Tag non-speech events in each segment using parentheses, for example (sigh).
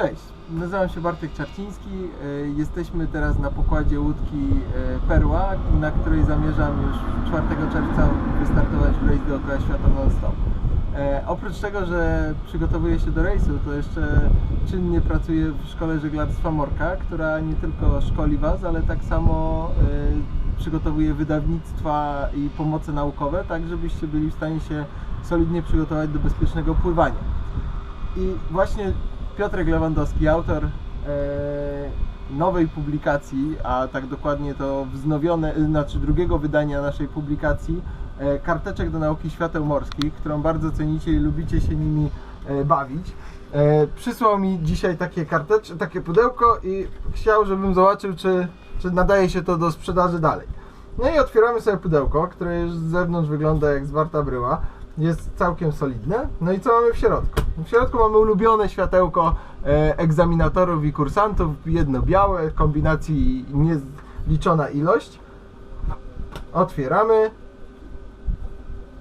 Cześć, nazywam się Bartek Czarciński. e, Jesteśmy teraz na pokładzie łódki e, Perła, na której zamierzam już 4 czerwca wystartować w rejs dookoła świata non-stop. E, Oprócz tego, że przygotowuję się do rejsu, to jeszcze czynnie pracuję w Szkole Żeglarstwa Morka, która nie tylko szkoli Was, ale tak samo przygotowuje wydawnictwa i pomoce naukowe, tak żebyście byli w stanie się solidnie przygotować do bezpiecznego pływania. I właśnie Piotrek Lewandowski, autor e, nowej publikacji, a tak dokładnie to wznowione, y, znaczy drugiego wydania naszej publikacji, e, Karteczek do nauki świateł morskich, którą bardzo cenicie i lubicie się nimi e, bawić. Przysłał mi dzisiaj takie karteczki, takie pudełko i chciał, żebym zobaczył, czy, czy nadaje się to do sprzedaży dalej. No i otwieramy sobie pudełko, które już z zewnątrz wygląda jak zwarta bryła. Jest całkiem solidne. No i co mamy w środku? W środku mamy ulubione światełko e, egzaminatorów i kursantów. Jedno białe, kombinacji niezliczona ilość. Otwieramy.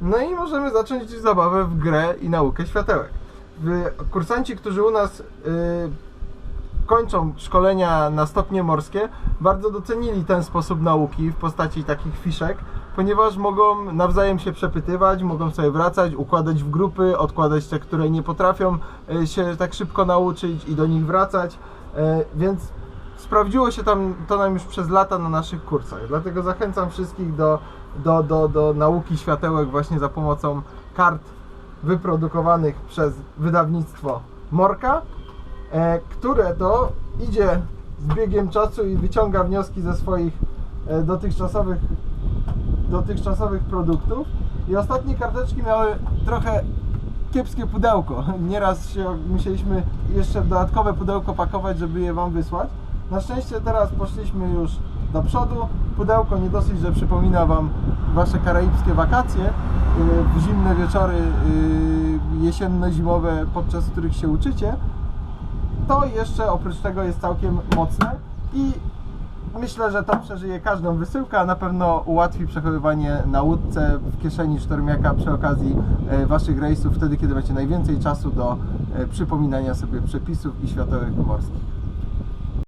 No i możemy zacząć zabawę w grę i naukę światełek. Kursanci, którzy u nas y, kończą szkolenia na stopnie morskie, bardzo docenili ten sposób nauki w postaci takich fiszek, ponieważ mogą nawzajem się przepytywać, mogą sobie wracać, układać w grupy, odkładać te, które nie potrafią e, się tak szybko nauczyć i do nich wracać, E, więc sprawdziło się tam to nam już przez lata na naszych kursach. Dlatego zachęcam wszystkich do, do, do, do nauki światełek właśnie za pomocą kart wyprodukowanych przez wydawnictwo Morka e, które to idzie z biegiem czasu i wyciąga wnioski ze swoich dotychczasowych, dotychczasowych produktów. I ostatnie karteczki miały trochę kiepskie pudełko. (laughs) Nieraz się musieliśmy jeszcze dodatkowe pudełko pakować, żeby je Wam wysłać. Na szczęście teraz poszliśmy już do przodu. Pudełko nie dosyć, że przypomina Wam Wasze karaibskie wakacje, y, w zimne wieczory y, jesienno-zimowe, podczas których się uczycie, to jeszcze oprócz tego jest całkiem mocne i myślę, że to przeżyje każdą wysyłkę, a na pewno ułatwi przechowywanie na łódce w kieszeni sztormiaka przy okazji e, Waszych rejsów, wtedy kiedy macie najwięcej czasu do e, przypominania sobie przepisów i światełek morskich.